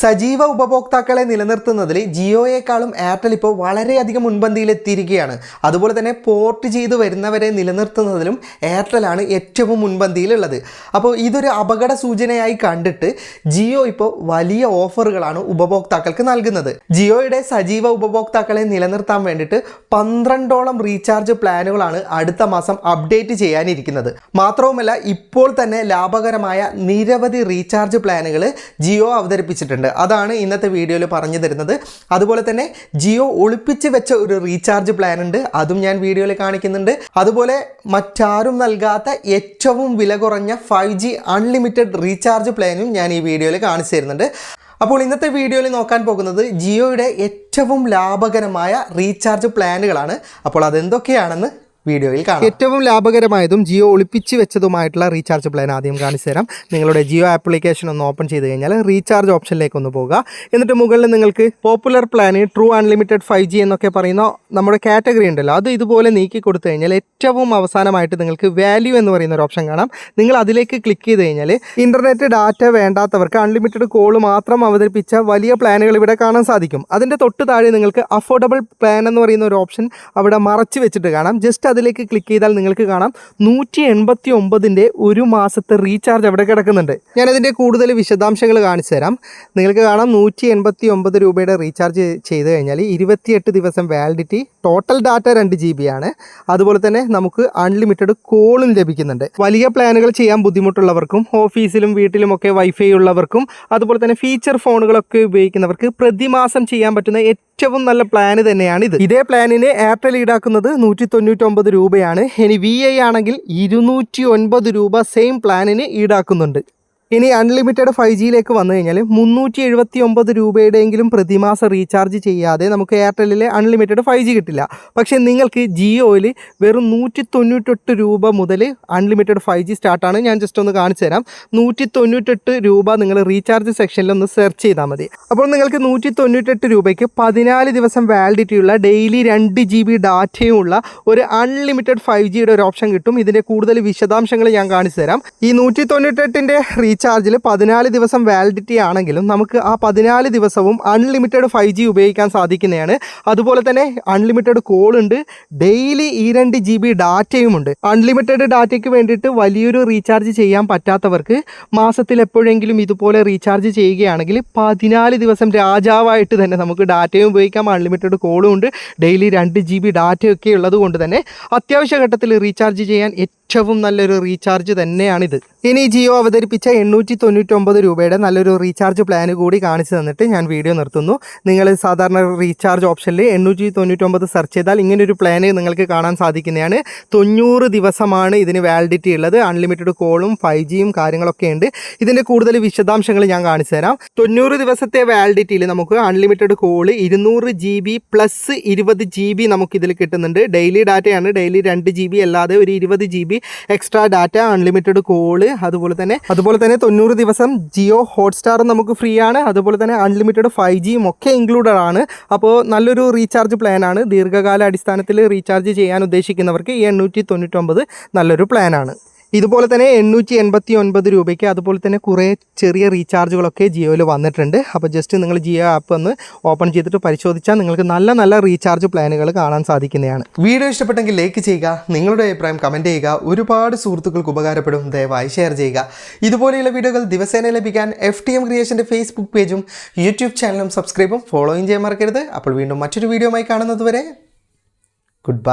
സജീവ ഉപഭോക്താക്കളെ നിലനിർത്തുന്നതിൽ ജിയോയേക്കാളും എയർടെൽ ഇപ്പോൾ വളരെയധികം മുൻപന്തിയിലെത്തിയിരിക്കുകയാണ്. അതുപോലെ തന്നെ പോർട്ട് ചെയ്ത് വരുന്നവരെ നിലനിർത്തുന്നതിലും എയർടെലാണ് ഏറ്റവും മുൻപന്തിയിലുള്ളത്. അപ്പോൾ ഇതൊരു അപകട സൂചനയായി കണ്ടിട്ട് ജിയോ ഇപ്പോൾ വലിയ ഓഫറുകളാണ് ഉപഭോക്താക്കൾക്ക് നൽകുന്നത്. ജിയോയുടെ സജീവ ഉപഭോക്താക്കളെ നിലനിർത്താൻ വേണ്ടിയിട്ട് പന്ത്രണ്ടോളം റീചാർജ് പ്ലാനുകളാണ് അടുത്ത മാസം അപ്ഡേറ്റ് ചെയ്യാനിരിക്കുന്നത്. മാത്രവുമല്ല ഇപ്പോൾ തന്നെ ലാഭകരമായ നിരവധി റീചാർജ് പ്ലാനുകൾ ജിയോ അവതരിപ്പിച്ചിട്ടുണ്ട്. അതാണ് ഇന്നത്തെ വീഡിയോയിൽ പറഞ്ഞു തരുന്നത്. അതുപോലെ തന്നെ ജിയോ ഒളിപ്പിച്ച് വെച്ച ഒരു റീചാർജ് പ്ലാൻ ഉണ്ട്. അതും ഞാൻ വീഡിയോയിൽ കാണിക്കുന്നുണ്ട്. അതുപോലെ മറ്റാരും നൽകാത്ത ഏറ്റവും വില കുറഞ്ഞ ഫൈവ് ജി അൺലിമിറ്റഡ് റീചാർജ് പ്ലാനും ഞാൻ ഈ വീഡിയോയിൽ കാണിച്ചു തരുന്നുണ്ട്. അപ്പോൾ ഇന്നത്തെ വീഡിയോയിൽ നോക്കാൻ പോകുന്നത് ജിയോയുടെ ഏറ്റവും ലാഭകരമായ റീചാർജ് പ്ലാനുകളാണ്. അപ്പോൾ അതെന്തൊക്കെയാണെന്ന് വീഡിയോയിൽ കാണാം. ഏറ്റവും ലാഭകരമായതും ജിയോ ഒളിപ്പിച്ച് വെച്ചതുമായിട്ടുള്ള റീചാർജ് പ്ലാൻ ആദ്യം കാണിച്ചു തരാം നിങ്ങളുടെ ജിയോ ആപ്ലിക്കേഷൻ ഒന്ന് ഓപ്പൺ ചെയ്ത് കഴിഞ്ഞാൽ റീചാർജ് ഓപ്ഷനിലേക്ക് ഒന്ന് പോകുക എന്നിട്ട് മുകളിൽ നിങ്ങൾക്ക് popular plan true unlimited five G എന്നൊക്കെ പറയുന്ന നമ്മുടെ കാറ്റഗറി ഉണ്ടല്ലോ അത് ഇതുപോലെ നീക്കി കൊടുത്തു കഴിഞ്ഞാൽ ഏറ്റവും അവസാനമായിട്ട് നിങ്ങൾക്ക് വാല്യൂ എന്ന് പറയുന്ന ഒരു ഓപ്ഷൻ കാണാം. നിങ്ങൾ അതിലേക്ക് ക്ലിക്ക് ചെയ്ത് കഴിഞ്ഞാൽ ഇന്റർനെറ്റ് ഡാറ്റ വേണ്ടാത്തവർക്ക് അൺലിമിറ്റഡ് കോൾ മാത്രം അവതരിപ്പിച്ച വലിയ പ്ലാനുകൾ ഇവിടെ കാണാൻ സാധിക്കും. അതിന്റെ തൊട്ട് താഴെ നിങ്ങൾക്ക് അഫോർഡബിൾ പ്ലാൻ എന്ന് പറയുന്ന ഒരു ഓപ്ഷൻ അവിടെ മറച്ചു വെച്ചിട്ട് കാണാം. ജസ്റ്റ് അതിലേക്ക് ക്ലിക്ക് ചെയ്താൽ നിങ്ങൾക്ക് കാണാം. നൂറ്റി എൺപത്തി ഒമ്പതിന്റെ ഒരു മാസത്തെ റീചാർജ് അവിടെ കിടക്കുന്നുണ്ട്. ഞാനതിന്റെ കൂടുതൽ വിശദാംശങ്ങൾ കാണിച്ചു തരാം. നിങ്ങൾക്ക് കാണാം നൂറ്റി എൺപത്തി ഒമ്പത് രൂപയുടെ റീചാർജ് ചെയ്ത് കഴിഞ്ഞാൽ ഇരുപത്തിയെട്ട് ദിവസം വാലിഡിറ്റി ടോട്ടൽ ഡാറ്റ രണ്ട് ജി ബി ആണ്. അതുപോലെ തന്നെ നമുക്ക് അൺലിമിറ്റഡ് കോളും ലഭിക്കുന്നുണ്ട്. വലിയ പ്ലാനുകൾ ചെയ്യാൻ ബുദ്ധിമുട്ടുള്ളവർക്കും ഓഫീസിലും വീട്ടിലും ഒക്കെ വൈഫൈ ഉള്ളവർക്കും അതുപോലെ തന്നെ ഫീച്ചർ ഫോണുകളൊക്കെ ഉപയോഗിക്കുന്നവർക്ക് പ്രതിമാസം ചെയ്യാൻ പറ്റുന്ന ഏറ്റവും നല്ല പ്ലാൻ തന്നെയാണ് ഇത് ഇതേ പ്ലാനിന് എയർടെൽ ഈടാക്കുന്നത് നൂറ്റി തൊണ്ണൂറ്റൊമ്പത് രൂപയാണ്. ഇനി വി ഐ ആണെങ്കിൽ ഇരുന്നൂറ്റി ഒൻപത് രൂപ സെയിം പ്ലാനിന് ഈടാക്കുന്നുണ്ട്. ഇനി അൺലിമിറ്റഡ് ഫൈവ് ജിയിലേക്ക് വന്നു കഴിഞ്ഞാൽ മുന്നൂറ്റി എഴുപത്തി ഒമ്പത് രൂപയുടെയെങ്കിലും പ്രതിമാസ റീചാർജ് ചെയ്യാതെ നമുക്ക് എയർടെല്ലിലെ അൺലിമിറ്റഡ് ഫൈവ് ജി കിട്ടില്ല. പക്ഷേ നിങ്ങൾക്ക് ജിയോയിൽ വെറും നൂറ്റി തൊണ്ണൂറ്റെട്ട് രൂപ മുതൽ അൺലിമിറ്റഡ് ഫൈവ് ജി സ്റ്റാർട്ടാണ് ഞാൻ ജസ്റ്റ് ഒന്ന് കാണിച്ചു തരാം. നൂറ്റി തൊണ്ണൂറ്റെട്ട് രൂപ നിങ്ങൾ റീചാർജ് സെക്ഷനിൽ ഒന്ന് സെർച്ച് ചെയ്താൽ മതി. അപ്പോൾ നിങ്ങൾക്ക് നൂറ്റി തൊണ്ണൂറ്റെട്ട് രൂപയ്ക്ക് പതിനാല് ദിവസം വാലിഡിറ്റി ഉള്ള ഡെയിലി രണ്ട് ജി ബി ഡാറ്റയും ഉള്ള ഒരു അൺലിമിറ്റഡ് ഫൈവ് ജിയുടെ ഒരു ഓപ്ഷൻ കിട്ടും. ഇതിന്റെ കൂടുതൽ വിശദാംശങ്ങൾ ഞാൻ കാണിച്ചു തരാം. ഈ നൂറ്റി തൊണ്ണൂറ്റെട്ടിന്റെ റീചാർജിൽ പതിനാല് ദിവസം വാലിഡിറ്റി ആണെങ്കിലും നമുക്ക് ആ പതിനാല് ദിവസവും അൺലിമിറ്റഡ് ഫൈവ് ജി ഉപയോഗിക്കാൻ സാധിക്കുന്നതാണ്. അതുപോലെ തന്നെ അൺലിമിറ്റഡ് കോൾ ഉണ്ട്. ഡെയിലി ഈ രണ്ട് ജി ബി ഡാറ്റയും ഉണ്ട്. അൺലിമിറ്റഡ് ഡാറ്റയ്ക്ക് വേണ്ടിയിട്ട് വലിയൊരു റീചാർജ് ചെയ്യാൻ പറ്റാത്തവർക്ക് മാസത്തിൽ എപ്പോഴെങ്കിലും ഇതുപോലെ റീചാർജ് ചെയ്യുകയാണെങ്കിൽ പതിനാല് ദിവസം രാജാവായിട്ട് തന്നെ നമുക്ക് ഡാറ്റയും ഉപയോഗിക്കാം. അൺലിമിറ്റഡ് കോളും ഉണ്ട്. ഡെയിലി രണ്ട് ജി ബി ഡാറ്റയൊക്കെ ഉള്ളത് കൊണ്ട് തന്നെ അത്യാവശ്യ ഘട്ടത്തിൽ റീചാർജ് ചെയ്യാൻ ഏറ്റവും നല്ലൊരു റീചാർജ് തന്നെയാണിത്. ഇനി ജിയോ അവതരിപ്പിച്ച എണ്ണൂറ്റി തൊണ്ണൂറ്റൊമ്പത് രൂപയുടെ നല്ലൊരു റീചാർജ് പ്ലാൻ കൂടി കാണിച്ചു തന്നിട്ട് ഞാൻ വീഡിയോ നിർത്തുന്നു. നിങ്ങൾ സാധാരണ റീചാർജ് ഓപ്ഷനിൽ എണ്ണൂറ്റി തൊണ്ണൂറ്റൊമ്പത് സെർച്ച് ചെയ്താൽ ഇങ്ങനൊരു പ്ലാന് നിങ്ങൾക്ക് കാണാൻ സാധിക്കുന്നതാണ്. തൊണ്ണൂറ് ദിവസമാണ് ഇതിന് വാലിഡിറ്റി ഉള്ളത്. അൺലിമിറ്റഡ് കോളും ഫൈവ് ജിയും കാര്യങ്ങളൊക്കെ ഉണ്ട്. ഇതിന്റെ കൂടുതൽ വിശദാംശങ്ങൾ ഞാൻ കാണിച്ചു തരാം. തൊണ്ണൂറ് ദിവസത്തെ വാലിഡിറ്റിയിൽ നമുക്ക് അൺലിമിറ്റഡ് കോൾ ഇരുന്നൂറ് ജി ബി പ്ലസ് ഇരുപത് ജി ബി നമുക്കിതിൽ കിട്ടുന്നുണ്ട്. ഡെയിലി ഡാറ്റയാണ് ഡെയിലി രണ്ട് ജി ബി അല്ലാതെ ഒരു ഇരുപത് G B extra data unlimited call അതുപോലെ തന്നെ അതുപോലെ തന്നെ തൊണ്ണൂറ് ദിവസം ജിയോ ഹോട്ട്സ്റ്റാറും നമുക്ക് ഫ്രീ ആണ് അതുപോലെ തന്നെ അൺലിമിറ്റഡ് ഫൈവ് ജിയും ഒക്കെ ഇൻക്ലൂഡഡ് ആണ്. അപ്പോൾ നല്ലൊരു റീചാർജ് പ്ലാനാണ്. ദീർഘകാല അടിസ്ഥാനത്തിൽ റീചാർജ് ചെയ്യാൻ ഉദ്ദേശിക്കുന്നവർക്ക് ഈ എണ്ണൂറ്റി തൊണ്ണൂറ്റൊമ്പത് നല്ലൊരു പ്ലാനാണ്. ഇതുപോലെ തന്നെ എണ്ണൂറ്റി എൺപത്തി ഒൻപത് രൂപയ്ക്ക് അതുപോലെ തന്നെ കുറേ ചെറിയ റീചാർജുകളൊക്കെ ജിയോയിൽ വന്നിട്ടുണ്ട്. അപ്പോൾ ജസ്റ്റ് നിങ്ങൾ ജിയോ ആപ്പ് ഒന്ന് ഓപ്പൺ ചെയ്തിട്ട് പരിശോധിച്ചാൽ നിങ്ങൾക്ക് നല്ല നല്ല റീചാർജ് പ്ലാനുകൾ കാണാൻ സാധിക്കുന്നതാണ്. വീഡിയോ ഇഷ്ടപ്പെട്ടെങ്കിൽ ലൈക്ക് ചെയ്യുക നിങ്ങളുടെ അഭിപ്രായം കമന്റ് ചെയ്യുക ഒരുപാട് സുഹൃത്തുക്കൾക്ക് ഉപകാരപ്പെടും ദയവായി ഷെയർ ചെയ്യുക. ഇതുപോലെയുള്ള വീഡിയോകൾ ദിവസേന ലഭിക്കാൻ എഫ് ടി എം ക്രിയേഷന്റെ ഫേസ്ബുക്ക് പേജും യൂട്യൂബ് ചാനലും സബ്സ്ക്രൈബും ഫോളോയും ചെയ്യാൻ മറക്കരുത്. അപ്പോൾ വീണ്ടും മറ്റൊരു വീഡിയോയുമായി കാണുന്നത് വരെ ഗുഡ് ബൈ